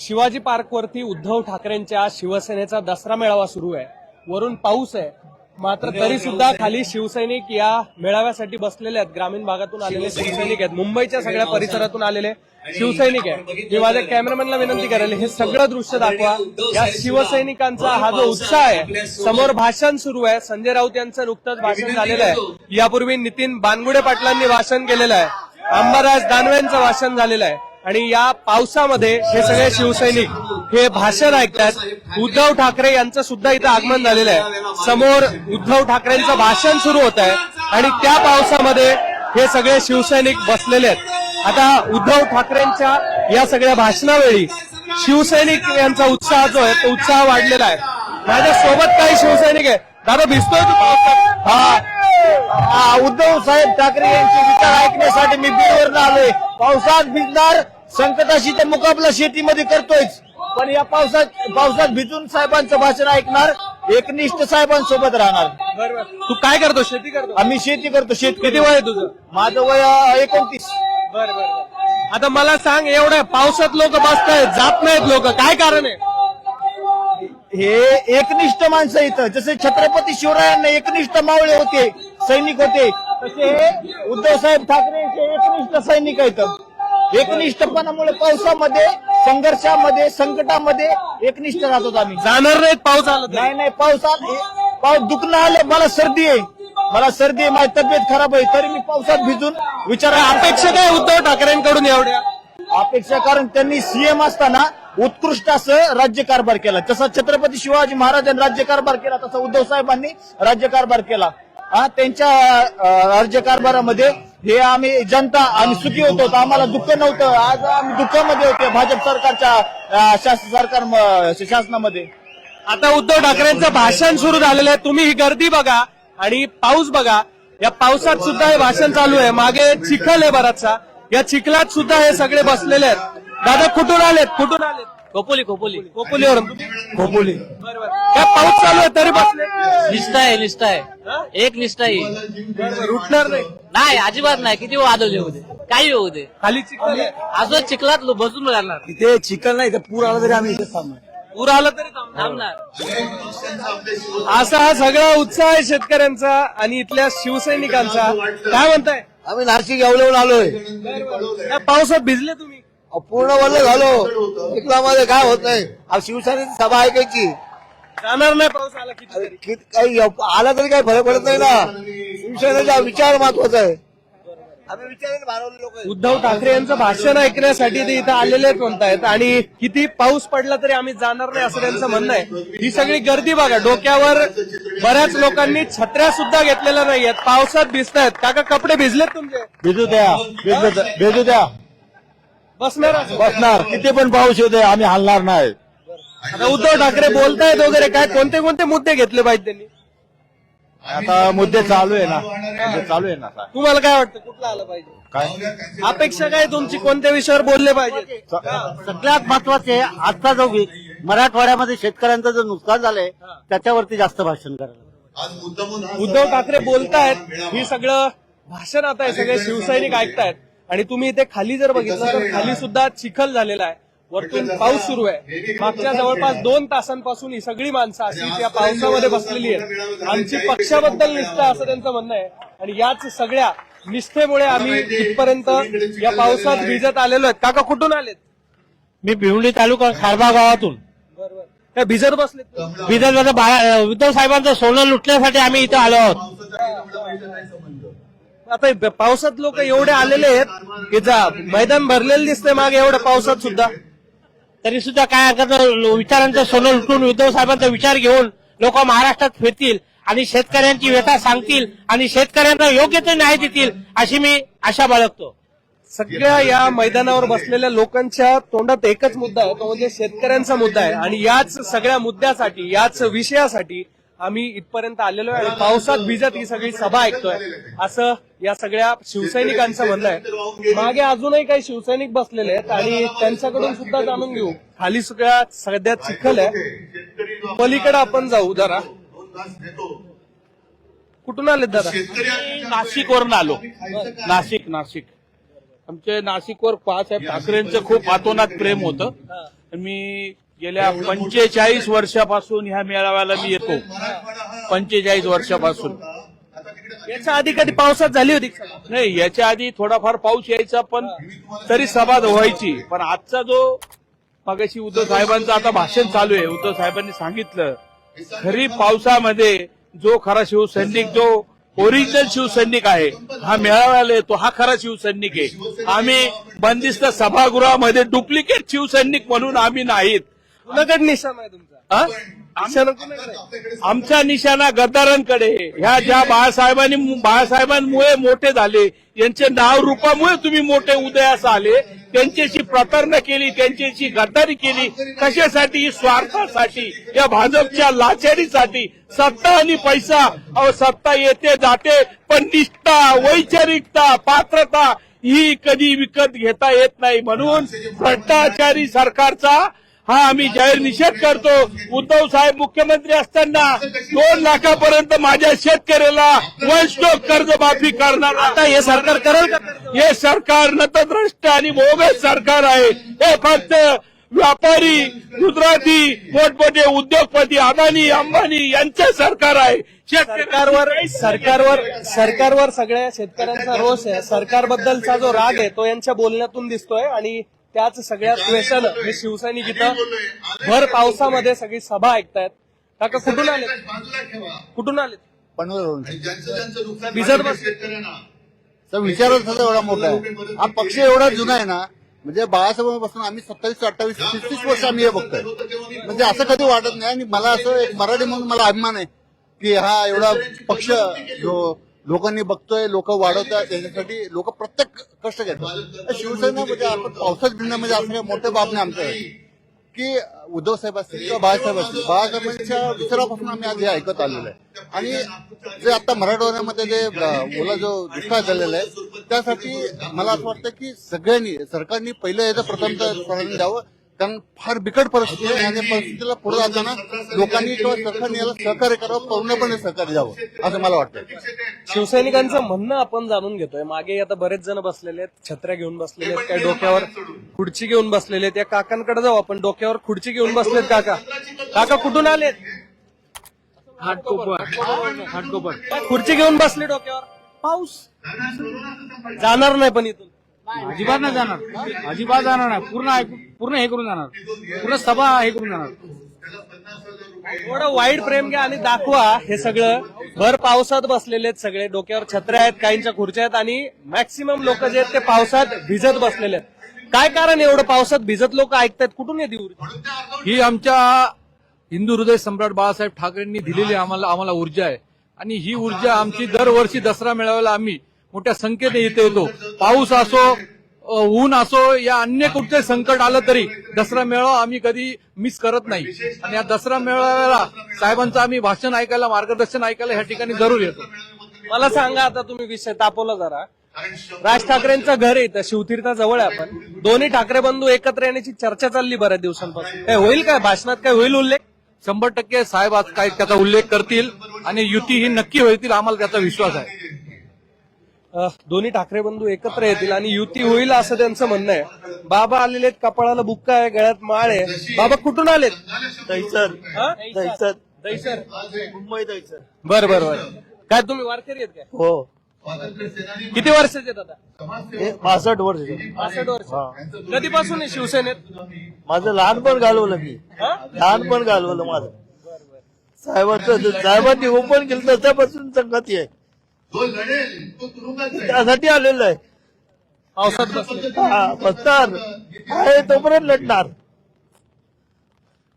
Shivaji park वरती उद्धव ठाकरेंच्या शिवसेनेचा दसरा मेळावा सुरू आहे. वरून पाऊस आहे. मात्र तरी सुद्धा खाली शिवसैनिक या मेळाव्यासाठी बसलेले आहेत. ग्रामीण भागातून आलेले शिवसैनिक आहेत. मुंबईच्या सगळ्या परिसरातून आलेले शिवसैनिक आहेत. मी माझ्या कॅमेरामॅनला विनंती करेल हे सगळं दृश्य दाखवा. या शिवसैनिकांचा हा जो उत्साह आहे समोर भाषण सुरू आहे. संजय राऊत यांचं नुकतंच भाषण झालेलं आहे. यापूर्वी नितीन बानगुडे पाटलांनी भाषण केलेलं आहे. अंबादास दानवेंचं भाषण झालेलं आहे. आणि या पावसामध्ये हे सगळे शिवसैनिक हे भाषण ऐकतात उद्धव ठाकरे यांचं सुद्धा इथं आगमन झालेलं आहे. समोर उद्धव ठाकरेंचं भाषण सुरू होत आहे. आणि त्या पावसामध्ये हे सगळे शिवसैनिक बसलेले आहेत. आता उद्धव ठाकरेंच्या या सगळ्या भाषणावेळी शिवसैनिक यांचा उत्साह जो आहे तो उत्साह वाढलेला आहे. माझ्या सोबत काही शिवसैनिक आहे दादा भिजतोय तू पावसात? हा, उद्धव साहेब ठाकरे यांचे विचार ऐकण्यासाठी मी बीडवरून आलोय. पावसात भिजणार संकटाशी तर मुकाबला शेतीमध्ये करतोयच. पण या पावसात पावसात भिजून साहेबांचं भाषण ऐकणार एकनिष्ठ साहेबांसोबत राहणार. बरोबर तू काय करतो? शेती करतो? आम्ही शेती करतो शेतकरी किती वय आहे तुझं? माझं वय अं, एकोणतीस. बर बर. आता मला सांग एवढ्या पावसात लोक बसतायत जात नाहीत लोक. काय कारण आहे? हे एकनिष्ठ माणसं इथं. जसे छत्रपती शिवरायांना एकनिष्ठ मावळे होते सैनिक होते तसे हे उद्धव साहेब ठाकरे यांचे एकनिष्ठ सैनिक आहेत. एकनिष्ठपणामुळे पावसामध्ये संघर्षामध्ये संकटामध्ये एकनिष्ठ राहतो आम्ही. जाणार नाहीत पाऊस आला. नाही नाही पावसात हे- पाऊस दुखणं आले मला सर्दी आहे. मला सर्दी आहे माझी तब्येत खराब आहे. तरी मी पावसात भिजून विचार अपेक्षा काय उद्धव ठाकरेंकडून एवढ्या? अपेक्षा कारण त्यांनी सीएम असताना उत्कृष्ट असं राज्यकारभार केला. जसा छत्रपती शिवाजी महाराजांनी राज्यकारभार केला तसा उद्धव साहेबांनी राज्यकारभार केला. हा त्यांच्या राज्य राज्यकारभारामध्ये हे आम्ही जनता आम्ही सुखी होतो. आम्हाला दुःख नव्हतं. आज आम्ही दुःखामध्ये होते भाजप सरकारच्या शासन सरकार शासनामध्ये. आता उद्धव ठाकरेंचं भाषण सुरू झालेलं आहे. तुम्ही ही गर्दी बघा आणि पाऊस बघा. या पावसात सुद्धा हे भाषण चालू आहे. मागे चिखल आहे बराचसा. या चिखलात सुद्धा हे सगळे बसलेले आहेत. दादा कुठून आलेत? कुठून आलेत? खोपोली खोपोली. खोपोलीवरून. खोपोली. बरोबर काय पाऊस चालू आहे तरी बसले? निष्ठा आहे निष्ठा आहे. एक निष्ठा आहे. उठणार नाही. नाही अजिबात नाही. किती वादळ येऊ दे? काही होऊ दे? खाली चिखल आहे. असं चिखलात लो- बसून राहणार. इथे चिखल नाही पूर आला तरी आम्ही इथे थांबणार. पूर आला तरी थांबणार. थांबणार. असा हा सगळा उत्साह आहे शेतकऱ्यांचा आणि इथल्या शिवसैनिकांचा. काय म्हणताय? आम्ही नाशिक येवल्याहून आलोय. या पावसात भिजले तुम्ही? पूर्ण वल्ल झालो. चिखलामध्ये काय होत नाही. आज शिवसेनेची सभा ऐकायची. जाणार नाही पाऊस आला किती काही आला तरी काही फरक पडत नाही ना. शिवसेनेचा विचार महत्त्वाचा आहे. आम्ही विचाराने भारवले लोक. उद्धव ठाकरे यांचं भाषण ऐकण्यासाठी ते इथं आलेले आहेत म्हणतायत. आणि किती पाऊस पडला तरी आम्ही जाणार नाही असं त्यांचं म्हणणं आहे. ही सगळी गर्दी बघा डोक्यावर बऱ्याच लोकांनी छत्र्या सुद्धा घेतलेल्या नाहीयेत. पावसात भिजतायत. काका कपडे भिजलेत तुमचे? भेजू द्या. भेजू द्या- भेजू द्या. बसणार. बसणार. किती पण पाऊस येऊ दे आम्ही हलणार नाही. आता उद्धव ठाकरे बोलतायत वगैरे काय कोणते कोणते मुद्दे घेतले पाहिजे त्यांनी? आता मुद्दे चालू आहे ना. मुद्दे चालू आहे ना. तुम्हाला काय वाटतं कुठला आलं पाहिजे? काय? अपेक्षा काय तुमची? कोणत्या विषयावर बोलले पाहिजे? सगळ्यात महत्त्वाचे आजचा जो वि- मराठवाड्यामध्ये शेतकऱ्यांचं जो नुकसान झालंय त्याच्यावरती जास्त भाषण करायला उद्धव ठाकरे बोलतायत ही सगळं भाषण आता हे सगळे शिवसैनिक ऐकतायत. आणि तुम्ही इथे खाली जर बघितलं तर खाली सुद्धा चिखल झालेला आहे. वरतून पाऊस सुरू आहे. मागच्या जवळपास दोन तासांपासून ही सगळी माणसं अशी या पावसामध्ये बसलेली आहेत. आमची पक्षाबद्दल निष्ठा असं त्यांचं म्हणणं आहे. आणि याच सगळ्या निष्ठेमुळे आम्ही इथपर्यंत या पावसात भिजत आलेलो आहेत. काका कुठून आलेत? मी भिवंडी तालुका खारबा गावातून. बरोबर काय भिजत बसलेत? बा- उद्धव साहेबांचं सोनं लुटण्यासाठी आम्ही इथं आलो आहोत. आता पावसात लोक एवढे आलेले आहेत की जा मैदान भरलेलं दिसतंय मागे एवढ्या पावसात सुद्धा. तरी सुद्धा काय हरकत विचारांचं सोनं लुटून उद्धव साहेबांचा विचार घेऊन लोक महाराष्ट्रात फिरतील आणि शेतकऱ्यांची व्यथा सांगतील आणि शेतकऱ्यांना योग्य ते न्याय देतील अशी मी आशा बाळगतो. सगळ्या या मैदानावर बसलेल्या लोकांच्या तोंडात एकच मुद्दा आहे तो म्हणजे शेतकऱ्यांचा मुद्दा आहे. आणि याच सगळ्या मुद्द्यासाठी याच विषयासाठी आम्ही इथपर्यंत आलेलो आहे आणि पावसात भिजत ही सगळी सभा ऐकतोय. असं या सगळ्या शिवसैनिकांचं म्हणणं आहे. मागे अजूनही काही शिवसैनिक बसलेले आहेत आणि त्यांच्याकडून सुद्धा जाणून घेऊ. खाली सगळ्या सगळ्यात चिखल आहे. पलीकडे आपण जाऊ जरा. कुठून आलेत दादा? नाशिकवरून आलो. नाशिक नाशिक. आमचे नाशिकवर बाळासाहेब ठाकरेंचं खूप हातोनात प्रेम होतं. मी गेल्या पंचेचाळीस वर्षापासून ह्या मेळाव्याला मी येतो. पंचेचाळीस वर्षापासून. याच्या आधी कधी पावसात झाली होती? नाही याच्या आधी थोडाफार पाऊस यायचा पण तरी सभा व्हायची. पण आजचा जो मगाशी उद्धव साहेबांचं आता भाषण चालू आहे उद्धव साहेबांनी सांगितलं खरीप पावसामध्ये जो खरा शिवसैनिक जो ओरिजिनल शिवसैनिक आहे हा मेळाव्याला येतो हा खरा शिवसैनिक आहे. आम्ही बंदिस्त सभागृहामध्ये डुप्लिकेट शिवसैनिक म्हणून आम्ही नाहीत. कुणाकडे निशाणा आहे तुमचा? निशाणा कुणाकडे आहे? आमचा निशाणा गद्दारांकडे आहे. ह्या ज्या बाळासाहेबांनी बाळासाहेबांमुळे मोठे झाले यांचे नाव रूपामुळे तुम्ही मोठे उदयास आले त्यांच्याशी प्रतारणा केली त्यांच्याशी गद्दारी केली कशासाठी स्वार्थासाठी या भाजपच्या लाचारीसाठी सत्ता आणि पैसा अहो सत्ता येते जाते पण निष्ठा वैचारिकता पात्रता ही कधी विकत घेता येत नाही म्हणून भ्रष्टाचारी सरकारचा हा आम्ही जाहीर निषेध करतो. उद्धव साहेब मुख्यमंत्री असताना दोन लाखापर्यंत माझ्या शेतकऱ्याला वन स्टॉक कर्जमाफी करणार. आता हे सरकार करेल हे सरकार नतद्रष्ट आणि बोगस सरकार आहे. हे फक्त व्यापारी गुजराती मोठमोठे उद्योगपती अदानी अंबानी यांचं सरकार आहे. सरकारवर सरकारवर सरकारवर सगळ्या शेतकऱ्यांचा रोष आहे. सरकारबद्दलचा जो राग आहे तो यांच्या बोलण्यातून दिसतोय आणि त्याच सगळ्या द्वेषानं हे शिवसैनिक इथं भर पावसामध्ये सगळी सभा ऐकतायत. काका कुठून आले कुठून आले पनवेलवरून भिजत बस तर विचारच होता एवढा मोठा. आहे हा पक्ष एवढा जुना आहे ना म्हणजे बाळासाहेबांपासून आम्ही सत्तावीस अठ्ठावीस तीस तीस वर्ष आम्ही हे बघतोय. म्हणजे असं कधी वाटत नाही. आणि मला असं एक मराठी म्हणून मला अभिमान आहे की हा एवढा पक्ष जो लोकांनी बघतोय लोक वाढवतात त्याच्यासाठी लोक प्रत्येक कष्ट घेतात. शिवसेना म्हणजे आपण पावसात भिन्न म्हणजे असं मोठं बाब नाही आमचं. की उद्धव साहेब असतील किंवा बाळासाहेब असतील बाळासाहेबांच्या विचारापासून आम्ही आज हे ऐकत आलेलो आहे. आणि जे आता मराठवाड्यामध्ये जे अं, ओला जो दुष्काळ झालेला आहे त्यासाठी मला असं वाटतं की सगळ्यांनी सरकारने पहिलं याचं प्रथम प्राधान्य द्यावं. कारण फार बिकट परिस्थिती आहे. आणि परिस्थितीला पुढे जाताना लोकांनी किंवा सरकारने याला सहकार्य करावं पूर्णपणे सहकार्य द्यावं असं मला वाटतं. शिवसैनिकांचं म्हणणं आपण जाणून घेतोय. मागे आता बरेच जण बसलेले आहेत छत्र्या घेऊन बसलेले आहेत काही डोक्यावर खुर्ची घेऊन बसलेले आहेत. या काकांकडे जाऊ आपण. डोक्यावर खुर्ची घेऊन बसलेत काका. काका कुठून आलेत? खुर्ची घेऊन बसले डोक्यावर. पाऊस. जाणार नाही पण इथून. अजिबात नाही जाणार. अजिबात जाणार नाही. पूर्ण ऐकून पूर्ण हे करून जाणार. पूर्ण सभा हे करून जाणार. थोडं वाईट प्रेम घ्या आणि दाखवा हे सगळं. भर पावसात बसलेले आहेत सगळे. डोक्यावर छत्र्या आहेत काहींच्या खुर्च्या आहेत आणि मॅक्सिमम लोक जे आहेत ते पावसात भिजत बसलेले आहेत. काय कारण एवढं पावसात भिजत लोक ऐकतायत? कुठून येते ही आमच्या हिंदू हृदय सम्राट बाळासाहेब ठाकरेंनी दिलेली आम्हाला आम्हाला ऊर्जा आहे. आणि ही ऊर्जा आमची दरवर्षी दसरा मेळाव्याला आम्ही मोठ्या संख्येने इथे येतो. पाऊस असो ऊन असो या अन्य कुठचे संकट आलं तरी दसरा मेळावा आम्ही कधी मिस करत नाही. आणि या दसरा मेळाव्याला साहेबांचं आम्ही भाषण ऐकायला मार्गदर्शन ऐकायला ह्या ठिकाणी जरूर येतो. मला सांगा आता तुम्ही विषय तापवला जरा. राज ठाकरेंचं घर आहे इथं शिवतीर्था जवळ आहे आपण. दोन्ही ठाकरे बंधू एकत्र येण्याची चर्चा चालली बऱ्याच दिवसांपासून. काय होईल काय? भाषणात काय होईल उल्लेख? शंभर टक्के साहेब आज काय त्याचा उल्लेख करतील आणि युती ही नक्की होईल आम्हाला त्याचा विश्वास आहे. दोन्ही ठाकरे बंधू एकत्र येतील आणि युती होईल असं त्यांचं म्हणणं आहे. बाबा आलेले आहेत कपाळाला बुक्का आहे गळ्यात माळ आहे. बाबा कुठून आलेत? दैसर? दैसर दैसर मुंबई दैसर बर बर बर. काय तुम्ही वारकरी आहेत काय? हो. किती वर्षाचे आता? पासष्ट वर्ष. पासष्ट वर्ष. कधीपासून शिवसेनेत? माझं लहानपण घालवलं मी. हा? लहानपण घालवलं माझं. साहेबांचं साहेबांनी ओपन केलं त्याच्यापासून संगती आहे. त्यासाठी आलेलं आहे. पावसात हा, बसणार. आहे तोपर्यंत लढणार.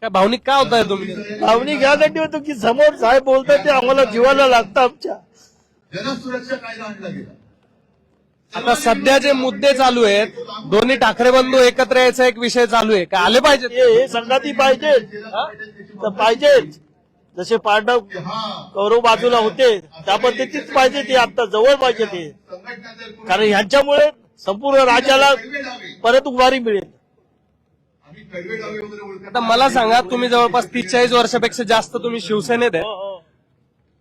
काय भावनिक का होताय तुम्ही? भावनी घ्यासाठी होतो की समोर साहेब बोलतात ते आम्हाला जीवाला लागतं आमच्या. जनसुरक्षा कायदा आणला गेला. आता सध्या जे मुद्दे चालू आहेत दोन्ही ठाकरे बंधू एकत्र यायचा एक विषय चालू आहे. काय आले पाहिजेत? हे संगती पाहिजे तर पाहिजेच जसे पांडव कौरव बाजूला होते त्या पद्धतीच पाहिजे ते आता जवळ पाहिजे ते. कारण ह्यांच्यामुळे संपूर्ण राज्याला परत उभारी मिळेल. आता मला सांगा तुम्ही जवळपास तीस चाळीस वर्षापेक्षा जास्त तुम्ही शिवसेनेत आहे.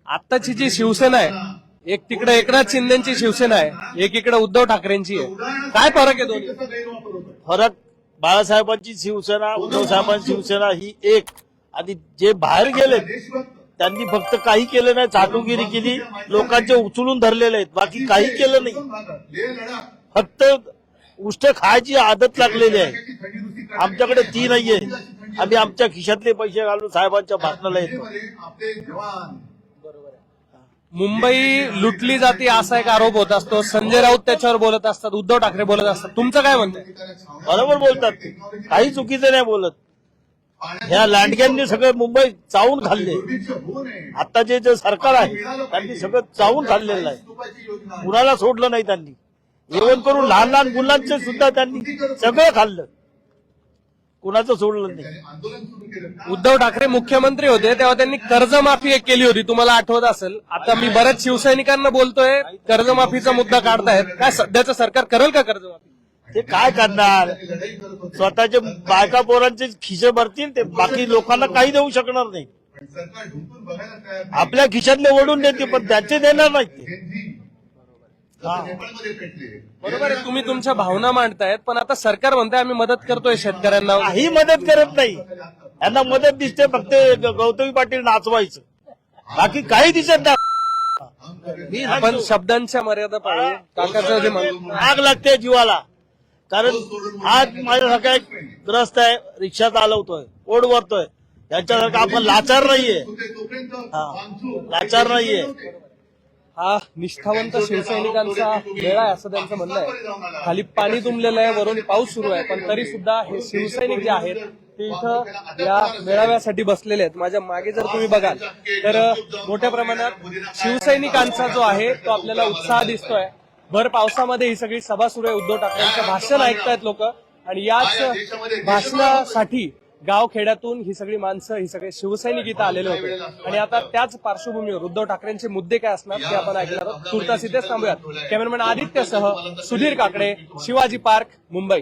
आत्ताची जी शिवसेना आहे एक तिकडे एकनाथ शिंदेची शिवसेना आहे एक इकडे उद्धव ठाकरेंची आहे. काय फरक आहे दोन्ही? फरक बाळासाहेबांची शिवसेना उद्धव साहेबांची शिवसेना ही एक. आणि जे बाहेर गेले त्यांनी फक्त काही केलं नाही चाटुगिरी केली लोकांचे उचलून धरलेले आहेत. बाकी काही केलं नाही. फक्त उष्ट खायची आदत लागलेली आहे. आमच्याकडे ती नाहीये. आम्ही आमच्या खिशातले पैसे घालून साहेबांच्या भाषणाला येतो मुंबई लुटली जाते असा एक आरोप होत असतो. संजय राऊत त्याच्यावर बोलत असतात उद्धव ठाकरे बोलत असतात. तुमचं काय म्हणणं आहे? बरोबर बोलतात ते. काही चुकीचं नाही बोलत. ह्या लांडग्यांनी सगळे मुंबई चावून खाल्ले. आता जे जे सरकार आहे त्यांनी सगळं चावून खाल्लेलं आहे. कुणाला सोडलं नाही त्यांनी. जेवण करून लहान लहान मुलांचे सुद्धा त्यांनी सगळं खाल्लं. कुणाचं सोडलं नाही. उद्धव ठाकरे मुख्यमंत्री होते तेव्हा त्यांनी कर्जमाफी एक केली होती. तुम्हाला आठवत असेल. आता मी बऱ्याच शिवसैनिकांना बोलतोय कर्जमाफीचा मुद्दा काढतायत. काय सध्याचं सरकार करेल का कर्जमाफी? ते काय करणार? स्वतःचे बायका पोरांचे खिसे भरतील ते बाकी लोकांना काही देऊ शकणार नाही. पण आपल्या खिशातले ओढून देते पण त्याचे देणार नाहीत बरोबर आहे तुम्ही तुमच्या भावना मांडतायत पण आता सरकार म्हणताय आम्ही मदत करतोय शेतकऱ्यांना. काही मदत करत नाही. यांना मदत दिसते फक्त गौतमी पाटील नाचवायचं. बाकी काही दिसत नाही. आपण शब्दांच्या मर्यादा पाहिजे काकाचं आग लागते जीवाला. कारण आज माझ्यासारखा एक ग्रस्त आहे रिक्षा चालवतोय पोट भरतोय. यांच्यासारखा आपण लाचार नाहीये. हा. लाचार नाहीये. हा निष्ठावंत शिवसैनिकांचा मेळा आहे असं त्यांचं म्हणणं आहे. खाली पाणी तुंबलेलं आहे वरून पाऊस सुरू आहे पण तरी सुद्धा हे शिवसैनिक जे आहेत ते इथं या मेळाव्यासाठी बसलेले आहेत. माझ्या मागे जर तुम्ही बघाल तर मोठ्या प्रमाणात शिवसैनिकांचा जो आहे तो आपल्याला उत्साह दिसतोय. भर पावसामध्ये ही सगळी सभा सुरू आहे. उद्धव ठाकरेंचं भाषण ऐकतायत लोक. आणि याच भाषणासाठी गावखेड्यातून ही सगळी माणसं ही सगळे शिवसैनिक इथं आलेले होते. आणि आता त्याच पार्श्वभूमीवर उद्धव ठाकरेंचे मुद्दे काय असणार ते आपण ऐकणार आहोत. तुर्तास इथेच थांबूयात. कॅमेरामॅन आदित्यसह सुधीर काकडे शिवाजी पार्क मुंबई.